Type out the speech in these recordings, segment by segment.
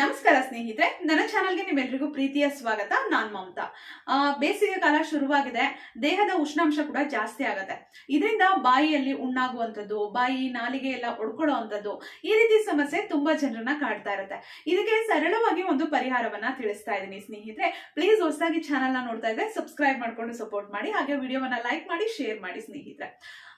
ನಮಸ್ಕಾರ ಸ್ನೇಹಿತರೆ, ನನ್ನ ಚಾನಲ್ಗೆ ನಿಮ್ಮೆಲ್ರಿಗೂ ಪ್ರೀತಿಯ ಸ್ವಾಗತ, ನಾನ್ ಮಮತಾ. ಬೇಸಿಗೆ ಕಾಲ ಶುರುವಾಗಿದೆ, ದೇಹದ ಉಷ್ಣಾಂಶ ಕೂಡ ಜಾಸ್ತಿ ಆಗತ್ತೆ. ಇದರಿಂದ ಬಾಯಿಯಲ್ಲಿ ಉಣ್ಣಾಗುವಂಥದ್ದು, ಬಾಯಿ ನಾಲಿಗೆ ಎಲ್ಲ ಒಡ್ಕೊಳ್ಳುವಂಥದ್ದು, ಈ ರೀತಿ ಸಮಸ್ಯೆ ತುಂಬಾ ಜನರನ್ನ ಕಾಡ್ತಾ ಇರುತ್ತೆ. ಇದಕ್ಕೆ ಸರಳವಾಗಿ ಒಂದು ಪರಿಹಾರವನ್ನ ತಿಳಿಸ್ತಾ ಇದ್ದೀನಿ ಸ್ನೇಹಿತರೆ. ಪ್ಲೀಸ್ ಹೊಸದಾಗಿ ಚಾನಲ್ನ ನೋಡ್ತಾ ಇದ್ರೆ ಸಬ್ಸ್ಕ್ರೈಬ್ ಮಾಡ್ಕೊಂಡು ಸಪೋರ್ಟ್ ಮಾಡಿ, ಹಾಗೆ ವಿಡಿಯೋವನ್ನ ಲೈಕ್ ಮಾಡಿ ಶೇರ್ ಮಾಡಿ ಸ್ನೇಹಿತರೆ.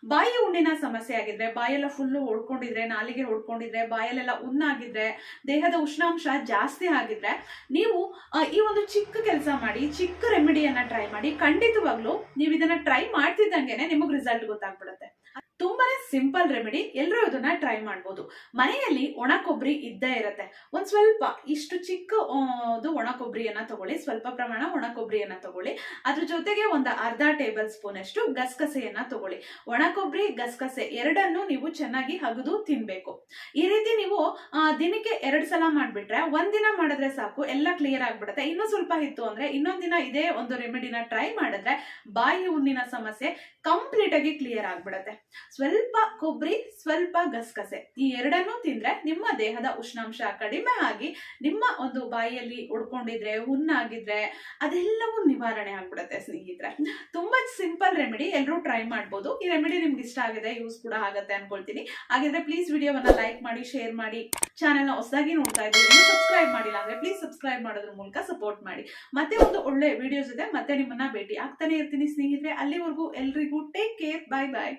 ಬಾಯಿ ಉಂಡಿನ ಸಮಸ್ಯೆ ಆಗಿದ್ರೆ, ಬಾಯೆಲ್ಲ ಫುಲ್ಲು ಹೊಡ್ಕೊಂಡಿದ್ರೆ ನಾಲಿಗೆ ಹೊಡ್ಕೊಂಡಿದ್ರೆ ಬಾಯಲ್ಲೆಲ್ಲ ಉಣ್ಣಾಗಿದ್ರೆ, ದೇಹದ ಉಷ್ಣಾಂಶ ಜಾಸ್ತಿ ಆಗಿದ್ರೆ, ನೀವು ಈ ಒಂದು ಚಿಕ್ಕ ಕೆಲಸ ಮಾಡಿ, ಚಿಕ್ಕ ರೆಮಿಡಿಯನ್ನ ಟ್ರೈ ಮಾಡಿ, ಖಂಡಿತವಾಗ್ಲೂ ನೀವು ಇದನ್ನ ಟ್ರೈ ಮಾಡ್ತಿದ್ದಂಗೆನೆ ನಿಮಗೆ ರಿಸಲ್ಟ್ ಗೊತ್ತಾಗ್ಬಿಡುತ್ತೆ. ತುಂಬಾನೇ ಸಿಂಪಲ್ ರೆಮಿಡಿ ಎಲ್ಲರೂ ಇದನ್ನ ಟ್ರೈ ಮಾಡ್ಬೋದು. ಮನೆಯಲ್ಲಿ ಒಣ ಕೊಬ್ಬರಿ ಇದ್ದೇ ಇರತ್ತೆ. ಒಂದ್ ಸ್ವಲ್ಪ ಇಷ್ಟು ಚಿಕ್ಕ ಒಣ ಕೊಬ್ಬರಿಯನ್ನ ತಗೊಳ್ಳಿ. ಸ್ವಲ್ಪ ಪ್ರಮಾಣ ಒಣ ಕೊಬ್ಬರಿಯನ್ನ ತಗೊಳ್ಳಿ. ಅದ್ರ ಜೊತೆಗೆ ಒಂದು ಅರ್ಧ ಟೇಬಲ್ ಸ್ಪೂನ್ ಅಷ್ಟು ಗಸಗಸೆಯನ್ನ ತಗೊಳ್ಳಿ. ಒಣ ಕೊಬ್ಬರಿ ಗಸಗಸೆ ಎರಡನ್ನು ನೀವು ಚೆನ್ನಾಗಿ ಹಗದು ತಿನ್ಬೇಕು. ಈ ರೀತಿ ನೀವು ದಿನಕ್ಕೆ ಎರಡ್ ಸಲ ಮಾಡ್ಬಿಟ್ರೆ ಒಂದಿನ ಮಾಡಿದ್ರೆ ಸಾಕು, ಎಲ್ಲ ಕ್ಲಿಯರ್ ಆಗ್ಬಿಡುತ್ತೆ. ಇನ್ನೂ ಸ್ವಲ್ಪ ಇತ್ತು ಅಂದ್ರೆ ಇನ್ನೊಂದಿನ ದಿನ ಇದೇ ಒಂದು ರೆಮಿಡಿನ ಟ್ರೈ ಮಾಡಿದ್ರೆ ಬಾಯಿ ಹುಣ್ಣಿನ ಸಮಸ್ಯೆ ಕಂಪ್ಲೀಟ್ ಆಗಿ ಕ್ಲಿಯರ್ ಆಗ್ಬಿಡುತ್ತೆ. ಸ್ವಲ್ಪ ಕೊಬ್ಬರಿ, ಸ್ವಲ್ಪ ಗಸಗಸೆ. ಈ ಎರಡನ್ನೂ ತಿಂದ್ರೆ ನಿಮ್ಮ ದೇಹದ ಉಷ್ಣಾಂಶ ಕಡಿಮೆ ಆಗಿ ನಿಮ್ಮ ಒಂದು ಬಾಯಿಯಲ್ಲಿ ಉಡ್ಕೊಂಡಿದ್ರೆ, ಹುಣ್ಣಾಗಿದ್ರೆ ಅದೆಲ್ಲವೂ ನಿವಾರಣೆ ಆಗ್ಬಿಡುತ್ತೆ ಸ್ನೇಹಿತರೆ. ತುಂಬಾ ಸಿಂಪಲ್ ರೆಮಿಡಿ ಎಲ್ಲರೂ ಟ್ರೈ ಮಾಡ್ಬೋದು. ಈ ರೆಮಿಡಿ ನಿಮ್ಗೆ ಇಷ್ಟ ಆಗಿದೆ, ಯೂಸ್ ಕೂಡ ಆಗುತ್ತೆ ಅನ್ಕೊಳ್ತೀನಿ. ಹಾಗಿದ್ರೆ ಪ್ಲೀಸ್ ವಿಡಿಯೋವನ್ನ ಲೈಕ್ ಮಾಡಿ ಶೇರ್ ಮಾಡಿ ಚಾನೆಲ್ನ ಹೊಸದಾಗಿ ನೋಡ್ತಾ ಇದ್ದೀವಿ ಸಬ್ಸ್ಕ್ರೈಬ್ ಮಾಡಿಲ್ಲ ಅಂದ್ರೆ ಪ್ಲೀಸ್ ಸಬ್ಸ್ಕ್ರೈಬ್ ಮಾಡೋದ್ರ ಮೂಲಕ ಸಪೋರ್ಟ್ ಮಾಡಿ. ಮತ್ತೆ ಒಂದು ಒಳ್ಳೆ ವಿಡಿಯೋ ಜೊತೆ ಮತ್ತೆ ನಿಮ್ಮನ್ನ ಭೇಟಿ ಆಗ್ತಾನೆ ಇರ್ತೀನಿ ಸ್ನೇಹಿತರೆ. ಅಲ್ಲಿವರೆಗೂ ಎಲ್ರಿಗೂ ಟೇಕ್ ಕೇರ್ ಬಾಯ್ ಬಾಯ್